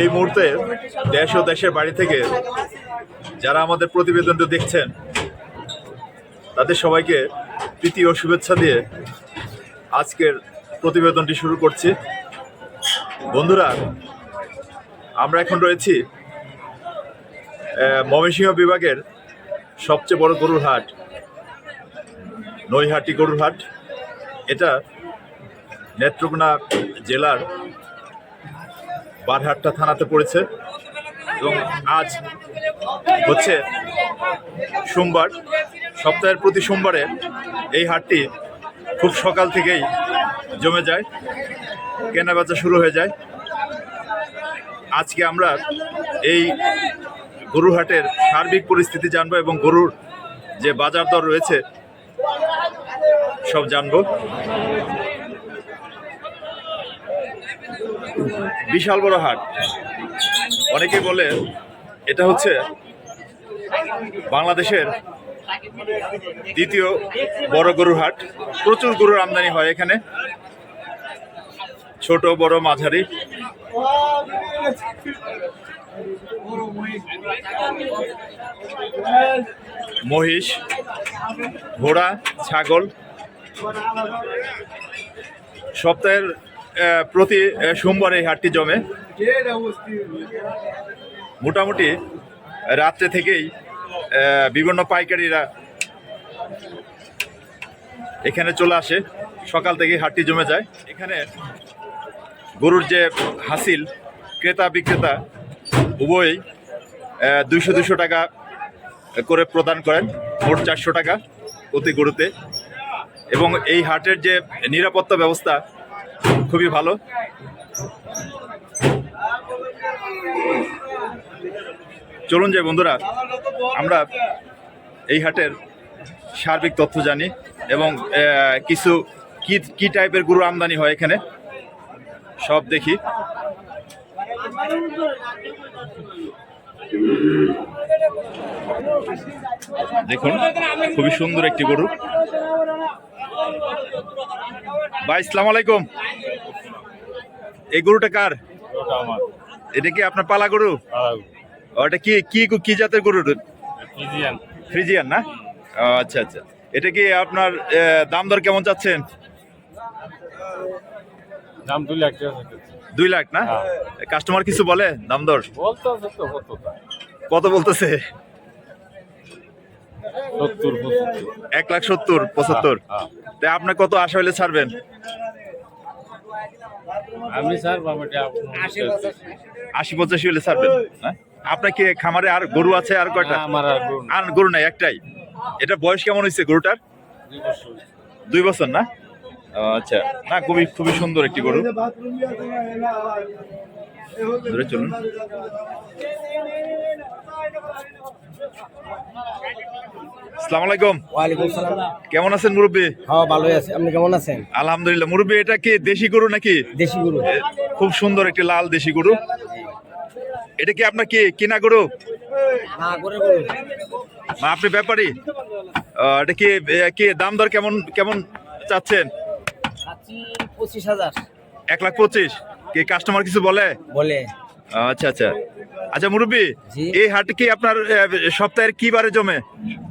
এই মুহূর্তে দেশ ও দেশের বাড়ি থেকে যারা আমাদের প্রতিবেদনটি দেখছেন, তাদের সবাইকে প্রীতি ও শুভেচ্ছা দিয়ে আজকের প্রতিবেদনটি শুরু করছি। বন্ধুরা, আমরা এখন রয়েছি ময়মনসিংহ বিভাগের সবচেয়ে বড় গরুর হাট, নৈহাটি গরুর হাট। এটা নেত্রকোনা জেলার বারহাট্টা থানাতে পড়েছে। এবং আজ হচ্ছে সোমবার, সপ্তাহের প্রতি সোমবারে এই হাটটি খুব সকাল থেকেই জমে যায়, কেনাবেচা শুরু হয়ে যায়। আজকে আমরা এই গরুর হাটের সার্বিক পরিস্থিতি জানব এবং গরুর যে বাজার দর রয়েছে সব জানব। বিশাল বড় হাট। অনেকে বলে এটা হচ্ছে বাংলাদেশের দ্বিতীয় বড় গরুর হাট। প্রচুর গরুর আমদানি হয় এখানে। ছোট, বড়, মাঝারি। মহিষ, ঘোড়া, ছাগল। সপ্তাহের প্রতি সোমবার এই হাটটি জমে। মোটামুটি রাত্রে থেকেই বিভিন্ন পাইকারিরা এখানে চলে আসে। সকাল থেকে হাটটি জমে যায়। এখানে গরুর যে হাসিল, ক্রেতা বিক্রেতা উভয়ই দুইশো দুশো টাকা করে প্রদান করেন। মোট চারশো টাকা প্রতি গরুতে। এবং এই হাটের যে নিরাপত্তা ব্যবস্থা খুবই ভালো। চলুন যে বন্ধুরা, আমরা এই হাটের সার্বিক তথ্য জানি এবং কিছু কি কি টাইপের গরু আমদানি হয় এখানে? সব দেখি। দেখুন খুবই সুন্দর একটি গরু। ভাই ইসলাম আলাইকুম। এই গরুটা কার? এটা কি আপনার পালা গরু? ওটা কি কি কি জাতের গরু ফ্রিজিয়ান। না? আচ্ছা আচ্ছা। এটা কি আপনার দাম দর কেমন চাচ্ছেন? দাম দুই লাখ টাকা থাকে। দুই লাখ না? হ্যাঁ। কাস্টমার কিছু বলে দাম দর? কত বলতেছে? এক লাখ সত্তর পঁচাত্তর। হ্যাঁ, তাই আপনার কত আশা হলে ছাড়বেন? আমি আশি পঁচাশি। হলে ছাড়বেন হ্যাঁ? আপনার কি খামারে আর গরু আছে আর কয়টা? আর গরু না। আর গরু নাই একটাই। এটা বয়স কেমন হয়েছে গরুটার? দুই বছর। না? আচ্ছা। না খুবই খুবই সুন্দর একটি গরু। ধরে চলুন। আসসালামু আলাইকুম। ওয়ালাইকুম সালাম। কেমন আছেন মুরব্বী? হ্যাঁ ভালোই আছি। আপনি কেমন আছেন? আলহামদুলিল্লাহ। মুরব্বী এটা কি দেশি গরু নাকি? দেশি গরু। খুব সুন্দর একটি লাল দেশি গরু। এটা কি আপনার কি কিনা গরু? না গরু আপনি ব্যাপারী? এটা কি কি দাম দর কেমন কেমন চাচ্ছেন? পঁচিশ হাজার। এক লাখ পঁচিশ। কি কাস্টমার কিছু বলে? বলে। আচ্ছা আচ্ছা। আচ্ছা মুরব্বী এই হাট কি আপনার সপ্তাহের কি বারে জমে?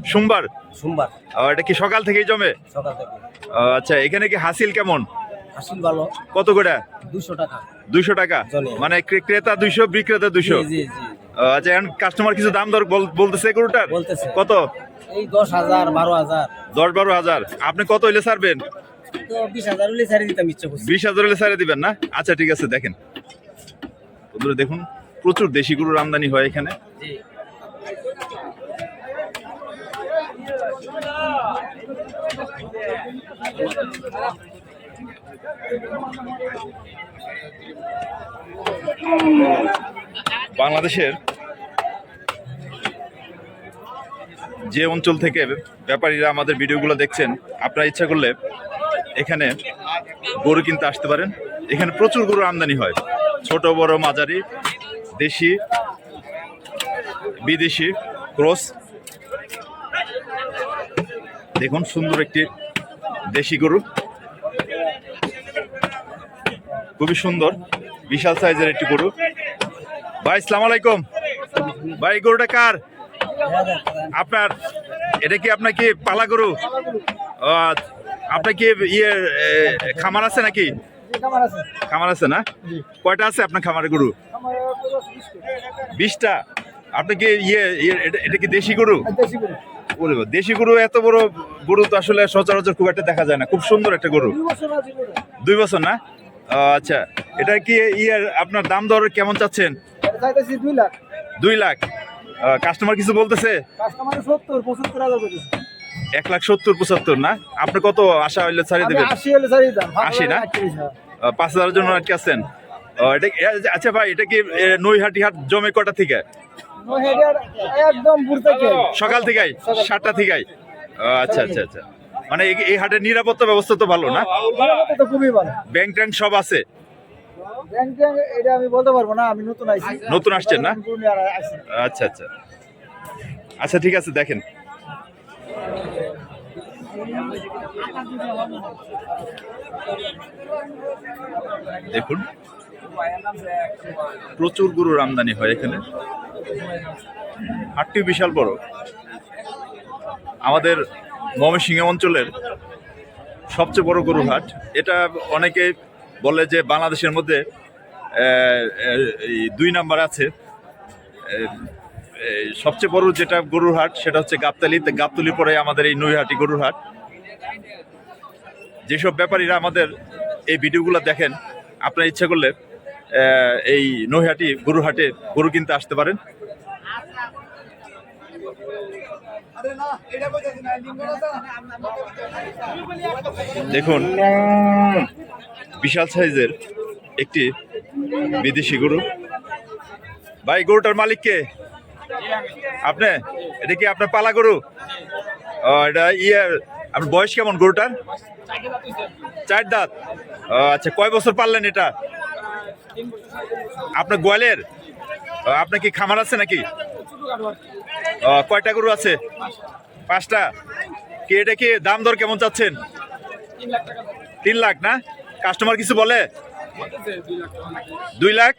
সোমবার? সোমবার। এটা কি সকাল থেকেই জমে? সকাল থেকে। আচ্ছা এখানে কি হাসিল কেমন? আসিল ভালো। কত করে? দুশো টাকা। দুইশো টাকা? মানে ক্রেতা দুইশো বিক্রেতা জি আচ্ছা এখন কাস্টমার কিছু দাম দর বল- বলতেছে গরুটার? বলতেছে। কত? এই দশ হাজার বারো হাজার। দশ বারো হাজার। আপনি কত হইলে ছাড়বেন? বিশ দিবেন না? আচ্ছা ঠিক আছে, দেখেন। দেখুন, প্রচুর দেশি গরুর আমদানি হয় এখানে। বাংলাদেশের যে অঞ্চল থেকে ব্যাপারীরা আমাদের ভিডিওগুলো দেখছেন, আপনারা ইচ্ছা করলে এখানে গরু কিনতে আসতে পারেন। এখানে প্রচুর গরু আমদানি হয়। ছোট, বড়, মাঝারি, দেশি, বিদেশি, ক্রস। দেখুন, সুন্দর একটি দেশি গরু। খুবই সুন্দর, বিশাল সাইজের একটি গরু। ভাই সালাম আলাইকুম। ভাই গরুটা কার? আপনার, এটা কি আপনার কি পালা গরু? আচ্ছা। আপনার কি ইয়ে খামার আছে নাকি? খামার আছে না? কয়টা আছে আপনার খামারে গরু? বিশটা? আপনি কি ইয়ে ইয়ে- এটা- কি দেশি গরু? ওরে দেশি গরু। এত বড় গরু তো আসলে সচরাচর খুব একটা দেখা যায় না। খুব সুন্দর একটা গরু। দুই বছর না? আচ্ছা। এটা কি ইয়ে আপনার দাম দর কেমন চাচ্ছেন? দুই লাখ। কাস্টমার কিছু বলতেছে? সত্তর পঁচাত্তর হাজার। এক লাখ সত্তর পঁচাত্তর না? আপনি কত আশা হইলে ছাড়িয়ে দেবেন? আশি হলে ছাড়িয়ে দাম আশি না? পাঁচ হাজারের জন্য আটকে আছেন। এটা আচ্ছা ভাই এটা কি নৈহাটি হাট জমে কটা থেকে? একদম সকাল থেকেই? সাতটা থেকেই? ও, আচ্ছা আচ্ছা আচ্ছা। মানে এই- হাটের নিরাপত্তা ব্যবস্থা তো ভালো না? খুবই ভালো। ব্যাংক ট্যাঙ্ক সব আছে? এটা আমি বলতে পারব না আমি নতুন আইছি। নতুন আসছেন না? আচ্ছা আচ্ছা। আচ্ছা ঠিক আছে দেখেন। দেখুন, প্রচুর গরুর আমদানি হয় এখানে। হাটটি বিশাল বড়। আমাদের ময়মনসিংহ অঞ্চলের সবচেয়ে বড় গরুর হাট। এটা অনেকে বলে যে বাংলাদেশের মধ্যে দুই নাম্বার আছে। সবচেয়ে বড় যেটা গরুর হাট, সেটা হচ্ছে গাবতলি। গাবতলি পরে আমাদের এই নৈহাটি গরুর হাট। যেসব ব্যাপারীরা আমাদের এই ভিডিওগুলো দেখেন, আপনার ইচ্ছা করলে এই নৈহাটি গরুর হাটে গরু কিনতে আসতে পারেন। দেখুন, বিশাল সাইজের একটি বিদেশি গরু। ভাই, গরুটার মালিক কে? আপনি, এটা কি আপনার পালা গরু? এটা ইয়ে আপনার বয়স কেমন গরুটার? চার দাঁত। আচ্ছা কয় বছর পারলেন এটা? আপনার গোয়ালের? আপনার কি খামার আছে নাকি? কয়টা গরু আছে? পাঁচটা। কি এটা কি দাম দর কেমন চাচ্ছেন? তিন লাখ না? কাস্টমার কিছু বলে? দুই লাখ?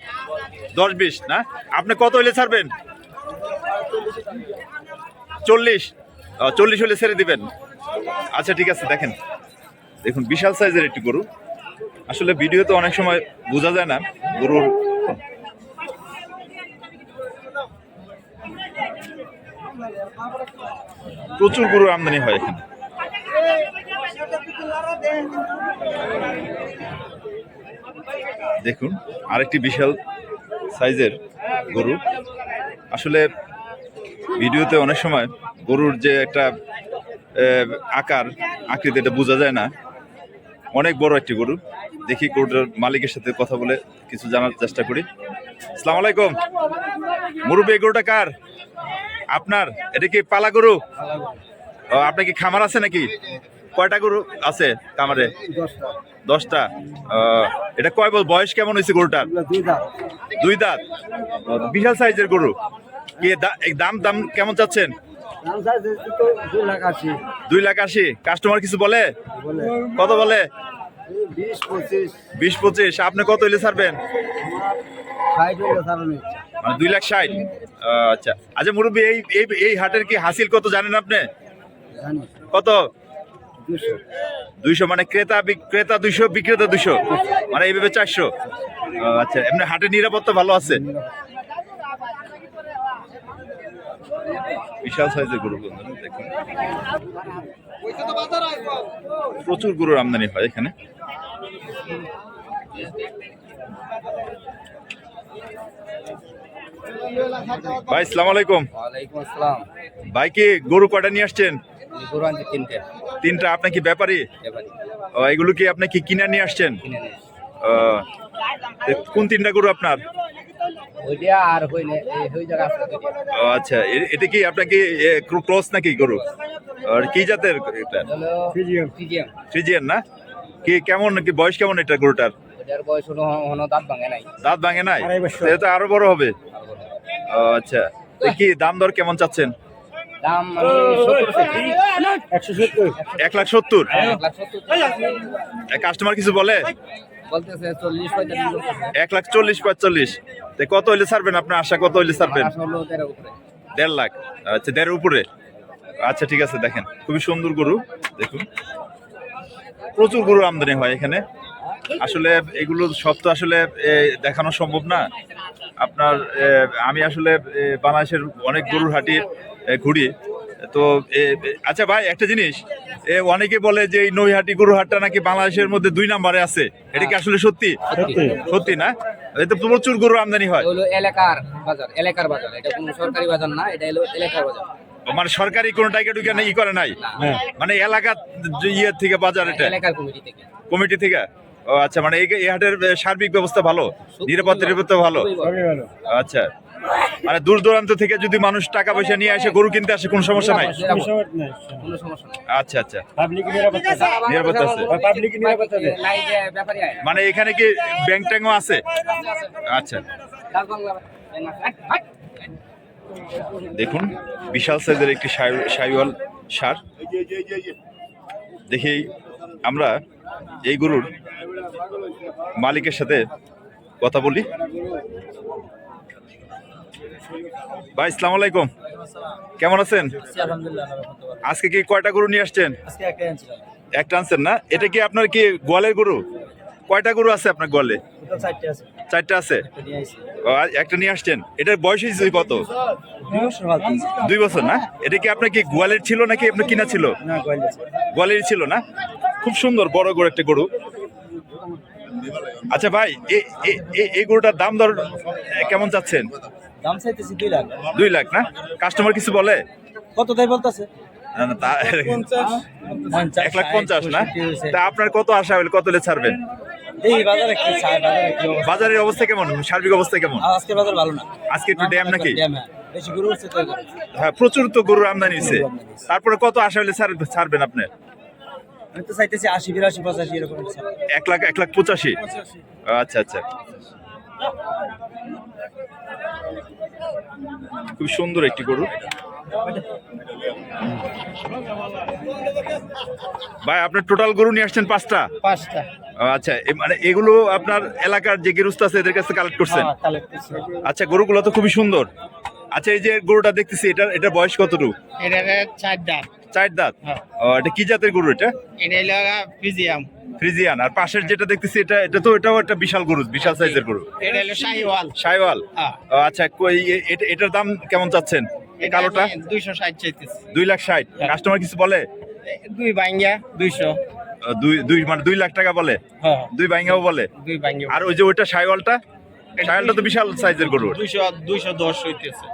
দশ বিশ, না? আপনি কত হইলে ছাড়বেন? চল্লিশ। চল্লিশ হলে ছেড়ে দিবেন। আচ্ছা ঠিক আছে, দেখেন। দেখুন, বিশাল সাইজের একটি গরু। আসলে ভিডিওতে অনেক সময় বোঝা যায় না গরুর প্রচুর গরুর আমদানি হয় এখানে। দেখুন, আরেকটি বিশাল সাইজের গরু। আসলে ভিডিওতে অনেক সময় গরুর যে একটা আকার আকৃতি এটা বোঝা যায় না। অনেক বড় একটি গরু। দেখি গরুটার মালিকের সাথে কথা বলে কিছু জানার চেষ্টা করি। সালাম আলাইকুম। মুরব্বী এই গরুটা কার? আপনার? এটা কি পালা গরু? আপনার কি খামার আছে নাকি? কয়টা গরু আছে খামারে? দশটা। এটা কয় বয়স কেমন হয়েছে গরুটার? দুই দাঁত। বিশাল সাইজের গরু। কি দাম দাম কেমন চাচ্ছেন? দুই লাখ আশি। কাস্টমার কিছু বলে? কত বলে? বিশ পঁচিশ। আপনি কত হইলে ছাড়বেন? মানে দুই লাখ ষাট। আচ্ছা। আচ্ছা মুরব্বী এই এই এই হাটের কি হাসিল কত জানেন আপনি? কত? দুইশো। মানে ক্রেতা ক্রেতা দুইশো বিক্রেতা দুইশো। মানে এইভাবে চারশো। আচ্ছা এমনি হাটের নিরাপত্তা ভালো আছে? বিশাল সাইজের গরু দেখুন। প্রচুর গরুর আমদানি হয় এখানে। ভাই সালাম আলাইকুম। আসসালাম। ভাই কি গরু কয়টা নিয়ে আসছেন? গরু আনছি তিনটে। তিনটা আপনি কি ব্যাপারী? ও, এগুলো কি আপনি কি কিনে নিয়ে আসছেন? কোন তিনটা গরু আপনার? ওইটা আর হইলে এই হই জায়গা আছে ও, আচ্ছা এটা কি আপনার কি ক্রস নাকি গরু? আর কি জাতের এটা? ফ্রিজিয়ান না? কি কেমন কি বয়স কেমন এটা গরুটার? বয়স হলো দাঁত ভাঙে নাই। দাঁত ভাঙে নাই? এটা তো আরও বড় হবে। ও, আচ্ছা কি দাম দর কেমন চাচ্ছেন? দাম এক লাখ সত্তর? এক লাখ সত্তর। কাস্টমার কিছু বলে? এক লাখ চল্লিশ পঁয়তাল্লিশ। কত হইলে ছাড়বেন? আপনার আশা কত হইলে ছাড়বেন? দেড় লাখ। আচ্ছা দেড় উপরে? আচ্ছা ঠিক আছে দেখেন। খুবই সুন্দর গরু দেখুন। প্রচুর গরু আমদানি হয় এখানে। আসলে এগুলো সব তো আসলে দেখানো সম্ভব না। আপনার আমি আসলে বাংলাদেশের অনেক গরুর হাটি ঘুরি। তো আচ্ছা ভাই একটা জিনিস। এ অনেকে বলে যে এই নৈহাটি গুরুহাটটা নাকি বাংলাদেশের মধ্যে দুই নম্বরে আছে। এটা কি আসলে সত্যি? সত্যি। না? এতে প্রচুর গরু আমদানি হয়। হলো এলাকার বাজার এলাকার বাজার। এটা কোনো সরকারি বাজার না এটা হলো এলাকার বাজার। মানে সরকারি কোনো টাইকে ঢুকে ই করে নাই? মানে এলাকার যে ইয়ে থেকে বাজার এটা? এলাকার কমিটি থেকে। কমিটি থেকে? ও আচ্ছা মানে এই এই হাটের সার্বিক ব্যবস্থা ভালো? নিরাপত্তা নিরাপত্তা ভালো। আচ্ছা। মানে দূর দূরান্ত থেকে যদি মানুষ টাকা পয়সা নিয়ে আসে গরু কিনতে আসে কোনো সমস্যা নাই? আচ্ছা আচ্ছা। নিরাপত্তা আছে। মানে এখানে কি ব্যাংক ট্যাঙ্কও আছে? আচ্ছা। বাংলা হাট, হাট। দেখুন বিশাল সাইজের একটি সাইওয়াল সার। দেখি আমরা এই গরুর মালিকের সাথে কথা বলি। ভাই ইসলাম আলাইকুম। কেমন আছেন? আজকে কি কয়টা গরু নিয়ে আসছেন? একটা আনছেন না? এটা কি আপনার কি গোয়ালের গরু? কয়টা গরু আছে আপনার গোয়ালে? চারটা আছে। একটা নিয়ে আসছেন। এটার বয়স হয়েছে কত? দুই বছর না? এটা কি আপনার কি গোয়ালের ছিল নাকি আপনার কিনা ছিল? গোয়ালের ছিল। না? খুব সুন্দর বড় গরু একটা গরু। আচ্ছা ভাই এই গরুটার দাম দর কেমন চাচ্ছেন? দাম চাইতেছি দুই লাখ। দুই লাখ না? কাস্টমার কিছু বলে? কত তাই বলতেছে? না, না, তা- এক লাখ পঞ্চাশ। না? তা আপনার কত আশা হলে কত হলে ছাড়বেন? এই বাজারে কি চাই? বাজারে কি অবস্থা? বাজারের অবস্থা কেমন? সার্বিক অবস্থা কেমন? আর আজকের বাজার ভালো না। আজকে একটু ড্যাম নাকি? ড্যাম, হ্যাঁ। হ্যাঁ প্রচুর তো গরুর আমদানি হয়েছে তারপরে কত আশা হলে ছাড়- ছাড়বেন আপনি? আমি তো চাইতেছি আশি বিরাশি পঁচাশি এরকম এক লাখ এক লাখ পঁচাশি। আচ্ছা আচ্ছা। খুব সুন্দর একটি গরু। ভাই আপনার টোটাল গরু নিয়ে আসছেন পাঁচটা? পাঁচটা। আচ্ছা মানে এগুলো আপনার এলাকার যে গেরুস্ত আছে এদের কাছে কালেক্ট করছেন? হ্যাঁ। আচ্ছা গরুগুলো তো খুবই সুন্দর। আচ্ছা এই যে গরুটা দেখতেছি এটা এটা বয়স কতটুকু? এটা চার দাঁত। চার দাঁত? হ্যাঁ। ও, এটা কি জাতের গরু এটা? এটা ফিজিয়াম। ফ্রিজিয়ান। আর পাশের যেটা দেখতেছি এটা এটা তো এটাও একটা বিশাল গরু বিশাল সাইজের গরু। এটা হলো শাহিওয়াল। সাইওয়াল হ্যাঁ। আচ্ছা কই এটার দাম কেমন চাচ্ছেন? এই কালোটা? দুইশো ষাট চাইতেছি। দুই লাখ ষাট। কাস্টমার কিছু বলে? দুই বাঙ্গিয়া দুইশো। দুই দুই মানে দুই লাখ টাকা বলে? হ্যাঁ। দুই বাইঙ্গাও বলে? দুই বাঙ্গিয়া আর ওই যে ওইটা সাইওয়ালটা সাইওয়ালটা তো বিশাল সাইজের গরু। দুইশো দুইশো দশ হইতেছে।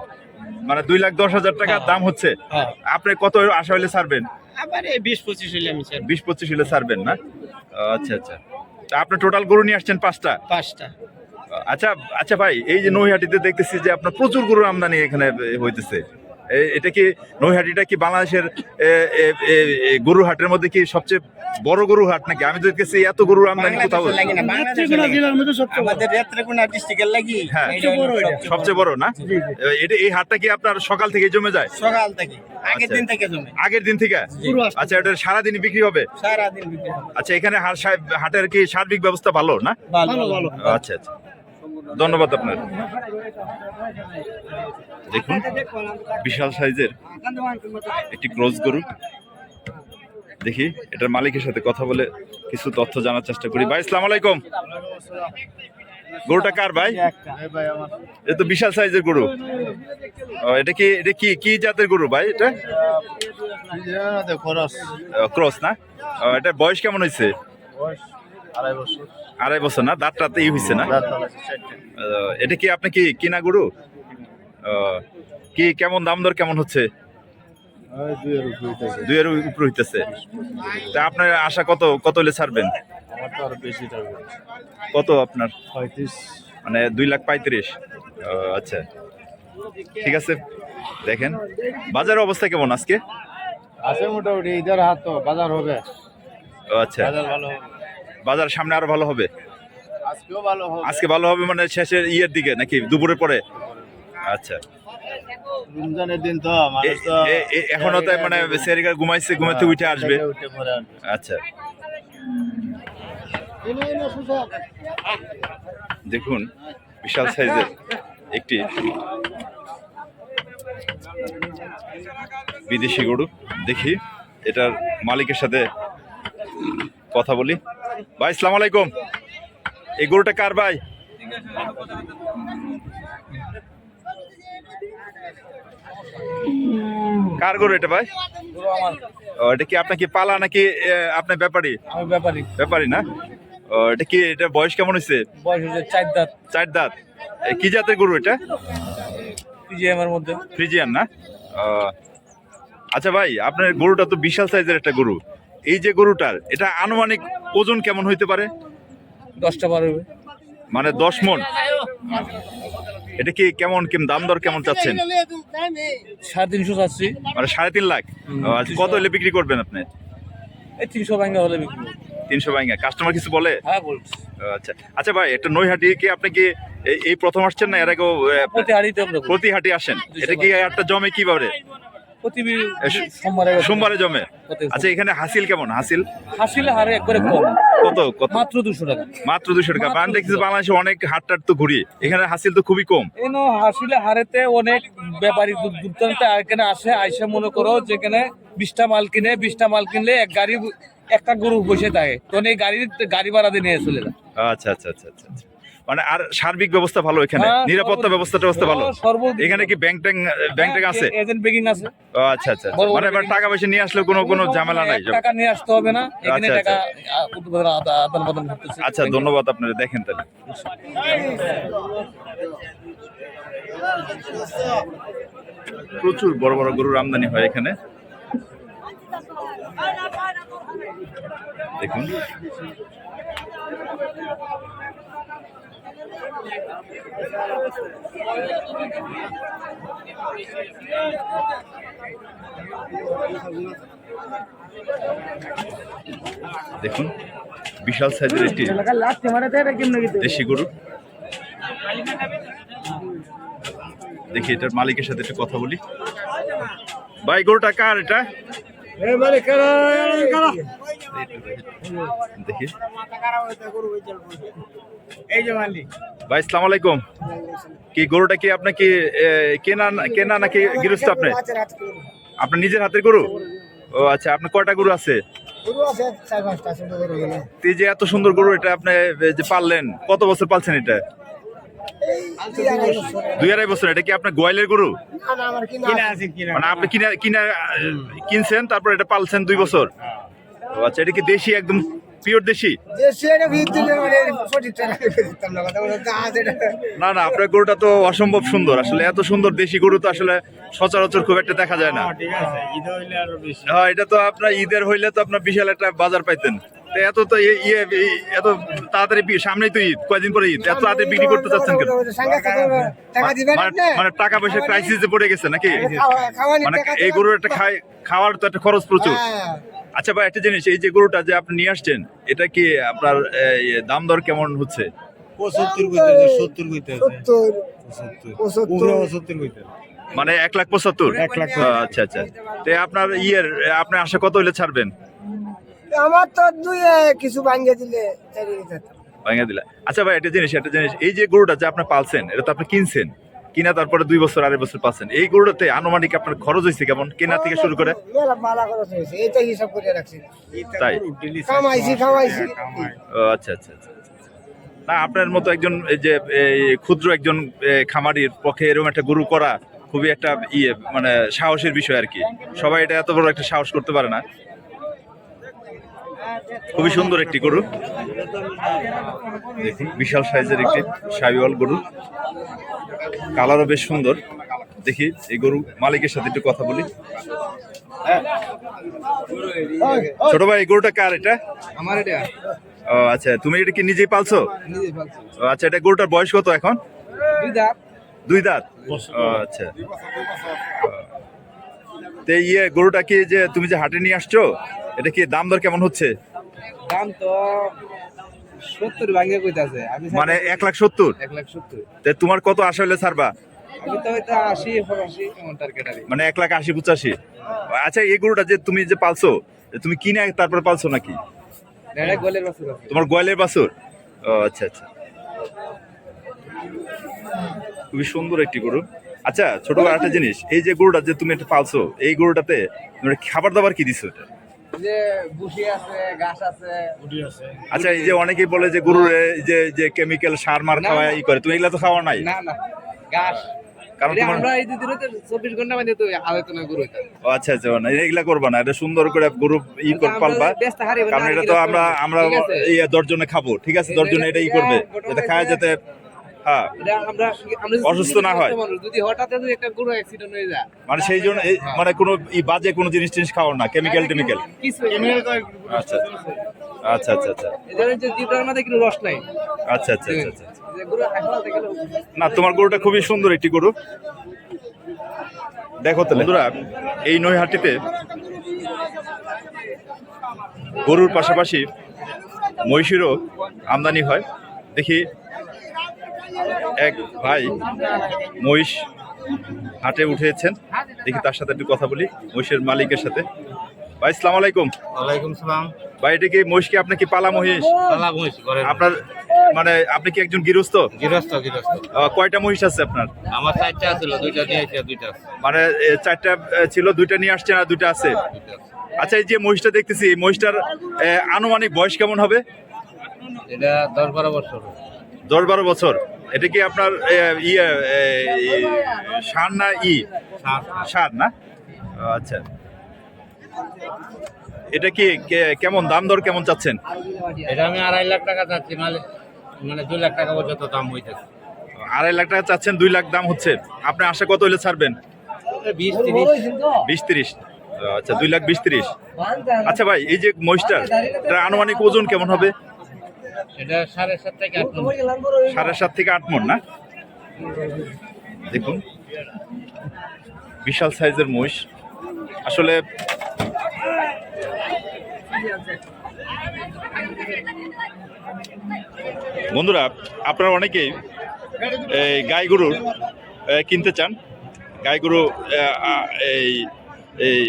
মানে দুই লাখ দশ হাজার টাকার দাম হচ্ছে। হ্যাঁ। আপনি কত আশা হলে ছাড়বেন? আবার এই বিশ পঁচিশ হইলে আমি চাই বিশ পঁচিশ হলে ছাড়বেন না? আচ্ছা আচ্ছা। তা আপনি টোটাল গরু নিয়ে আসছেন পাঁচটা? পাঁচটা। আচ্ছা আচ্ছা ভাই এই যে নৈহাটিতে দেখতেছি যে আপনার প্রচুর গরুর আমদানি এখানে হইতেছে। এটা কি নৈহাটিটা কি বাংলাদেশের এ, এ, এ, এ, গরুর হাটের মধ্যে কি সবচেয়ে বড় গরুর হাট নাকি? আমি তো দেখতেছি এত গরুর আমদানি কোথাও হ্যাঁ। সবচেয়ে বড় না? এটা এই হাটটা কি আপনার সকাল থেকে জমে যায়? সকাল থেকে। আগের আচ্ছা। দিন থেকে জমে। আগের দিন থেকে? আচ্ছা এটা সারাদিন বিক্রি হবে? সারাদিন বিক্রি আচ্ছা এখানে হাটের কি সার্বিক ব্যবস্থা ভালো না? ভালো। ভালো। আচ্ছা আচ্ছা। ধন্যবাদ আপনার। দেখুন বিশাল সাইজের একটি ক্রস গরু। দেখি এটার মালিকের সাথে কথা বলে কিছু তথ্য জানার চেষ্টা করি। ভাই ইসলাম আলাইকুম। গরুটা কার ভাই? এটা তো বিশাল সাইজের গরু। এটা কি এটা কি কি জাতের গরু ভাই এটা? ক্রস না? ও, এটার বয়স কেমন হয়েছে আড়াই বছর। না? দাঁতটাতে ই হয়েছে না? এটা কি আপনি কি কিনা গরু? কি কেমন দাম দর কেমন হচ্ছে? দুইয়ের উপর হইতেছে। তা আপনার আশা কত কত হলে ছাড়বেন? কত আপনার? মানে দুই লাখ পঁয়ত্রিশ। আচ্ছা। ঠিক আছে দেখেন। বাজারের অবস্থা কেমন আজকে? আছে মোটামুটি ইধার হাত তো বাজার হবে। আচ্ছা। বাজার ভালো হবে। বাজার সামনে আরও ভালো হবে? আজকেও ভালো হবে। আজকে ভালো হবে মানে শেষের ইয়ের দিকে নাকি দুপুরের পরে? আচ্ছা রমজানের দিন তো মানুষ তো এখনও তো মানে সেরিকা ঘুমাইছে ঘুমাতে উঠে আসবে উঠে পরে আচ্ছা দেখুন বিশাল সাইজের একটি বিদেশি গরু দেখি এটার মালিকের সাথে কথা বলি ভাই সালাম আলাইকুম এই গরুটা কার ভাই কার গরু এটা ভাই? ও, এটা কি আপনার কি পালা নাকি আপনার ব্যাপারী? ব্যাপারী। ব্যাপারী না? ও, এটা কি এটা বয়স কেমন হয়েছে বয়স হচ্ছে চার দাঁত। চার দাঁত। কি জাতের গরু এটা? এর মধ্যে। ফ্রিজিয়ান না? আচ্ছা ভাই আপনার গরুটা তো বিশাল সাইজের একটা গরু। এই যে গরুটার এটা আনুমানিক ওজন কেমন হইতে পারে? দশটা বারো মানে দশ মন? এটা কি কেমন কেমন দাম দর কেমন চাচ্ছেন? সাড়ে তিনশো চাচ্ছি। মানে সাড়ে তিন লাখ? আচ্ছা, কত হলে বিক্রি করবেন আপনি? এই তিনশো ভাঙ্গা হলে বিক্রি তিনশো বাইঙ্গা কাস্টমার কিছু বলে? হ্যাঁ বলছি। আচ্ছা। আচ্ছা ভাই একটা নৈহাটি কি আপনি কি এই- প্রথম আসছেন না এর আগেও প্রতিহাটিতে প্রতি হাড়িতে আমরা করি। প্রতি হাটে আসেন? এটা কি একটা জমে কীভাবে? প্রতি সোমবারে সোমবারে জমে। আচ্ছা এখানে হাসিল কেমন? হাসিল? হাসিলে হারে একবারে কম। কত কত? মাত্র দুশো টাকা। মাত্র দুশো টাকা। বান দেখছি বাংলাদেশে অনেক হাট টাট তো ঘুরি। এখানে হাসিল তো খুবই কম। এনো হাসিলে হারেতে অনেক ব্যাপারী দূর দূরান্তে এখানে আসে আইসে মনে করো যেখানে বিশটা মাল কিনে বিশটা মাল কিনলে এক গাড়ি একটা গরু বসে থাকে। তখন এই গাড়ির গাড়ি ভাড়া দিয়ে নিয়ে চলে যায়। আচ্ছা আচ্ছা আচ্ছা আচ্ছা আচ্ছা। মানে আর সার্বিক ব্যবস্থা ভালো এখানে? হ্যাঁ, নিরাপত্তা সর্ব- ব্যবস্থা ভালো? এখানে কি ব্যাংক ট্যাঙ্ক ব্যাংক ট্যাঙ্ক আছে? এজেন্ট বেকিং আছে। ও, আচ্ছা আচ্ছা আচ্ছা। মানে এবার টাকা পয়সা নিয়ে আসলে কোনো কোনো ঝামেলা নাই? টাকা নিয়ে আসতে হবে না। এখানে আচ্ছা, টাকা আদান প্রদান করতেছে আচ্ছা ধন্যবাদ আপনারা। দেখেন তাহলে। প্রচুর বড় বড় গরুর আমদানি হয় এখানে। দেখুন। দেখুন বিশাল সাইজের একটি দেশি গরু। দেখি এটার মালিকের সাথে একটু কথা বলি। ভাই গরুটা কার এটা? দেখি। এই যে মালিক। ভাই সালাম আলাইকুম। কি গরুটা কি আপনার কি কেনা কেনা নাকি গৃহস্থ আপনি? আপনার নিজের হাতের গরু? ও আচ্ছা আপনার কয়টা গরু আছে? তো এই যে এত সুন্দর গরু এটা আপনি যে পাললেন কত বছর পালছেন এটা? দুই আড়াই বছর এটা কি আপনার গোয়ালের গরু? কিনা মানে আপনি কিনা কিনা কিনছেন তারপর এটা পালছেন দুই বছর? ও আচ্ছা এটা কি দেশি একদম পিওর দেশি? না না আপনার গরুটা তো অসম্ভব সুন্দর। আসলে এত সুন্দর দেশি গরু তো আসলে সচরাচর খুব একটা দেখা যায় না। ঠিক আছে ঈদ হইলে আরও বেশি। হ্যাঁ এটা তো আপনার ঈদের হইলে তো আপনার বিশাল একটা বাজার পাইতেন। এত তো ইয়ে- এত তাড়াতাড়ি সামনেই তো ঈদ কয়দিন পরে ঈদ? এত তাড়াতাড়ি বিক্রি করতে চাচ্ছেন কেন? মানে- মানে টাকা পয়সা ক্রাইসিসে পড়ে গেছে নাকি? মানে এই গরুর একটা খাই খাওয়ার তো একটা খরচ প্রচুর। আচ্ছা ভাই একটা জিনিস এই যে গরুটা যে আপনি নিয়ে আসছেন এটা কি আপনার দাম দর কেমন হচ্ছে? পঁচাত্তর সত্তর পঁচাত্তর। মানে এক লাখ পঁচাত্তর? এক লাখ আচ্ছা আচ্ছা। তো আপনার ইয়ের আপনার আশা কত হইলে ছাড়বেন? আমার তো দুই কিছু ভাঙ্গে দিলে চালিয়ে যেতাম। ভাঙা দিলা। আচ্ছা ভাই একটা জিনিস একটা জিনিস। এই যে গরুটা যে আপনি পালছেন এটা তো আপনি কিনছেন। কিনা তারপরে দুই বছর আড়াই বছর পাচ্ছেন। এই গরুটাতে আনুমানিক আপনার খরচ হয়েছে কেমন? কেনা থেকে শুরু করে? হিসাব রাখছি। তাই? আচ্ছা আচ্ছা আচ্ছা আচ্ছা, আচ্ছা। না আপনার মতো একজন এই যে এই ক্ষুদ্র একজন খামারির পক্ষে এরকম একটা গরু করা খুবই একটা ইয়ে মানে সাহসের বিষয় আর কি। সবাই এটা এত বড় একটা সাহস করতে পারে না। খুবই সুন্দর একটি গরু। দেখুন বিশাল সাইজের একটি সাইওয়াল গরু। কালারও বেশ সুন্দর। দেখি এই গরু মালিকের সাথে একটু কথা বলি। ছোট ভাই এই গরুটা কার এটা? আমার এটা। ও আচ্ছা তুমি এটা কি নিজেই পালছো? আচ্ছা এটা গরুটার বয়স কত এখন? দুই দাঁত। দুই দাঁত? আচ্ছা। তো ইয়ে গরুটা কি যে তুমি যে হাটে নিয়ে আসছো এটা কি দাম দর কেমন হচ্ছে? দাম তো সত্তর কইতাছে। আমি মানে এক লাখ সত্তর? এক লাখ সত্তর। তো তোমার কত আশা হলে ছাড়বা? আমি তো হয়তো আশি এমন টার্গেট মানে এক লাখ আশি পঁচাশি? আচ্ছা এই গরুটা যে তুমি যে পালছো তুমি কিনে তারপরে পালছো নাকি? তোমার গোয়ালের বাছুর? ও আচ্ছা আচ্ছা। খুবই সুন্দর একটি গরু। আচ্ছা ছোট একটা জিনিস। এই যে গরুটা যে তুমি একটা পালছো এই গরুটাতে খাবার দাবার কি দিছো এটা? যে বুশি আছে ঘাস আছে। আচ্ছা এই যে অনেকেই বলে যে গরুর এই যে যে কেমিক্যাল সার মার খাওয়া ই করে তুমি এগুলা তো খাওয়া নাই? না না। ঘাস। কারণ আমরা এই দুদিন হতে চব্বিশ ঘণ্টা মানে তো আলোচনা গরু এটা ও আচ্ছা আচ্ছা না এগুলা করবা না এটা সুন্দর করে গরু ই করে আমরা পালবা। কারণ এটা তো আমরা আমরা আছে? ইয়ে খাব ঠিক আছে? দশজনে এটাই করবে এটা যাতে খায় যাতে হ্যাঁ। আমরা আমরা অসুস্থ না হয়। যদি হঠাৎ যদি একটা গরু অ্যাক্সিডেন্ট হয়ে যায় মানে সেই জন্য এই- মানে কোনো ই বাজে কোনো জিনিস টিনিস খাওয়ার না কেমিক্যাল টেমিক্যাল আচ্ছা। আচ্ছা আচ্ছা আচ্ছা। যে জিব্রার মধ্যে কোনো রস নাই। আচ্ছা আচ্ছা আচ্ছা আচ্ছা। না তোমার গরুটা খুবই সুন্দর একটি গরু। দেখো তাহলে। বন্ধুরা এই নৈহাটিতে গরুর পাশাপাশি মহিষেরও আমদানি হয়। দেখি এক ভাই মহিষ হাটে উঠেছেন। দেখি তার সাথে একটু কথা বলি মহিষের মালিকের সাথে। ভাই সালাম আলাইকুম। ওয়ালাইকুম সালাম। ভাই এটা কি মহিষ কি? আপনার কি পালা মহিষ? পালা মহিষ আপনার মানে আপনি কি একজন গৃহস্থ? গৃহস্থ গৃহস্থ। কয়টা মহিষ আছে আপনার? আমার চারটা ছিল দুইটা দিয়ে আসছে দুইটা মানে চারটা ছিল দুইটা নিয়ে আসছেন আর দুইটা আছে। আচ্ছা এই যে মহিষটা দেখতেছি এই মহিষটার আনুমানিক বয়স কেমন হবে? এটা দশ বারো বছর। দশ বারো বছর। এটা কি আপনার ইয়ে ই, সার না ই? সার না? আচ্ছা। এটা কি কেমন দাম দর কেমন চাচ্ছেন? এটা আমি আড়াই লাখ টাকা চাচ্ছি মানে মানে দুই লাখ টাকা পর্যন্ত দাম হইতেছে। আড়াই লাখ টাকা চাচ্ছেন দুই লাখ দাম হচ্ছে। আপনি আশা কত হলে ছাড়বেন? বিশ তিরিশ। আচ্ছা দুই লাখ বিশ তিরিশ। আচ্ছা ভাই এই যে মহিষটার আনুমানিক ওজন কেমন হবে? সাড়ে সাত থেকে আট সাড়ে মন না? দেখুন। বিশাল সাইজের মহিষ। আসলে বন্ধুরা, আপনারা অনেকেই, এই গাই গরুর কিনতে চান। গাই গরু এই এই,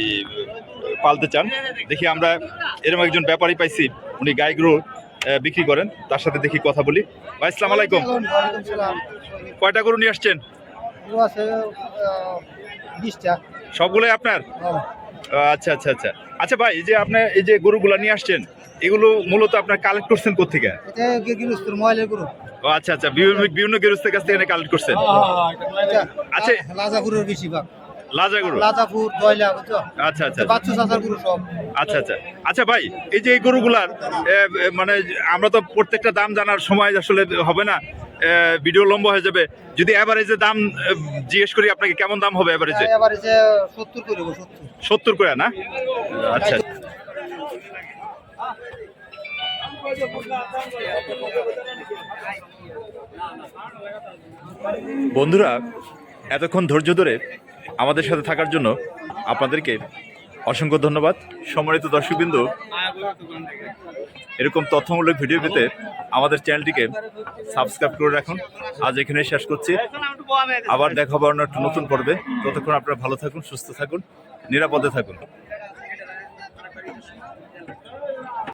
পালতে চান। দেখি আমরা এরকম একজন ব্যাপারী পাইছি। উনি গাই গরু বিক্রি করেন তার সাথে দেখি কথা বলি। ভাই আসসালামু আলাইকুম। কয়টা গরু নিয়ে আসছেন? সবগুলোই আপনার? আচ্ছা আচ্ছা আচ্ছা। আচ্ছা ভাই এই যে আপনার এই যে গরুগুলো নিয়ে আসছেন এগুলো মূলত আপনার কালেক্ট করছেন কোথেকে ও আচ্ছা আচ্ছা বিভিন্ন বিভিন্ন গেরুস্তের কাছ থেকে কালেক্ট করছেন? আচ্ছা লাজাপুরের বেশিরভাগ। লাজা গরু? লাজাপুর দয়লা বুঝছ? আচ্ছা আচ্ছা। বাচ্চু চাচার গরু সব। আচ্ছা আচ্ছা। আচ্ছা ভাই এই যে এই গরুগুলার মানে আমরা তো প্রত্যেকটা দাম জানার সময় আসলে হবে না ভিডিও লম্বা হয়ে যাবে। যদি এভারেজে দাম জিজ্ঞেস করি আপনাকে কেমন দাম হবে এভারেজে যে সত্তর করে সত্তর। সত্তর করে না? আচ্ছা। বন্ধুরা এতক্ষণ ধৈর্য ধরে আমাদের সাথে থাকার জন্য আপনাদেরকে অসংখ্য ধন্যবাদ। সম্মানিত দর্শকবৃন্দ, এরকম তথ্যমূলক ভিডিও পেতে আমাদের চ্যানেলটিকে সাবস্ক্রাইব করে রাখুন। আজ এখানে শেষ করছি। আবার দেখা নতুন পর্বে। ততক্ষণ আপনারা ভালো থাকুন, সুস্থ থাকুন, নিরাপদে থাকুন।